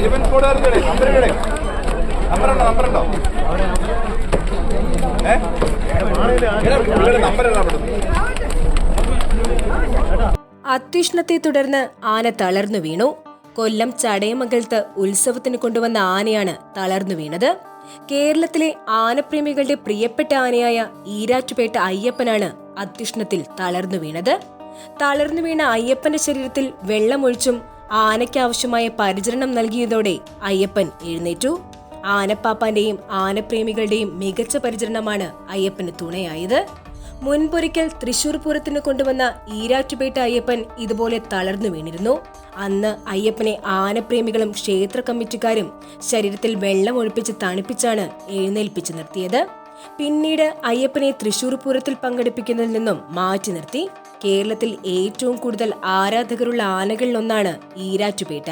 Element സ്കോഡുകാർക്ക് number ഇവിടെ നമ്പറുണ്ടോ നമ്പറുണ്ടോ number അത്യുഷ്ണത്തെ തുടർന്ന് ആന തളർന്നു വീണു. കൊല്ലം ചടയമംഗലത്ത് ഉത്സവത്തിന് കൊണ്ടുവന്ന ആനയാണ് തളർന്നു വീണത്. കേരളത്തിലെ ആനപ്രേമികളുടെ പ്രിയപ്പെട്ട ആനയായ ഈരാറ്റുപേട്ട അയ്യപ്പനാണ് അത്യുഷ്ണത്തിൽ തളർന്നു വീണത്. തളർന്നു വീണ അയ്യപ്പന്റെ ശരീരത്തിൽ വെള്ളമൊഴിച്ചും ആനയ്ക്കാവശ്യമായ പരിചരണം നൽകിയതോടെ അയ്യപ്പൻ എഴുന്നേറ്റു. ആനപ്പാപ്പാന്റെയും ആനപ്രേമികളുടെയും മികച്ച പരിചരണമാണ് അയ്യപ്പന് തുണയായത്. മുൻപൊരിക്കൽ തൃശൂർ പൂരത്തിന് കൊണ്ടുവന്ന ഈരാറ്റുപേട്ട അയ്യപ്പൻ ഇതുപോലെ തളർന്നു വീണിരുന്നു. അന്ന് അയ്യപ്പനെ ആനപ്രേമികളും ക്ഷേത്ര കമ്മിറ്റിക്കാരും ശരീരത്തിൽ വെള്ളം ഒഴിപ്പിച്ച് തണുപ്പിച്ചാണ് എഴുന്നേൽപ്പിച്ചു നിർത്തിയത്. പിന്നീട് അയ്യപ്പനെ തൃശൂർ പൂരത്തിൽ പങ്കെടുപ്പിക്കുന്നതിൽ നിന്നും മാറ്റി നിർത്തി. കേരളത്തിൽ ഏറ്റവും കൂടുതൽ ആരാധകരുള്ള ആനകളിലൊന്നാണ് ഈരാറ്റുപേട്ട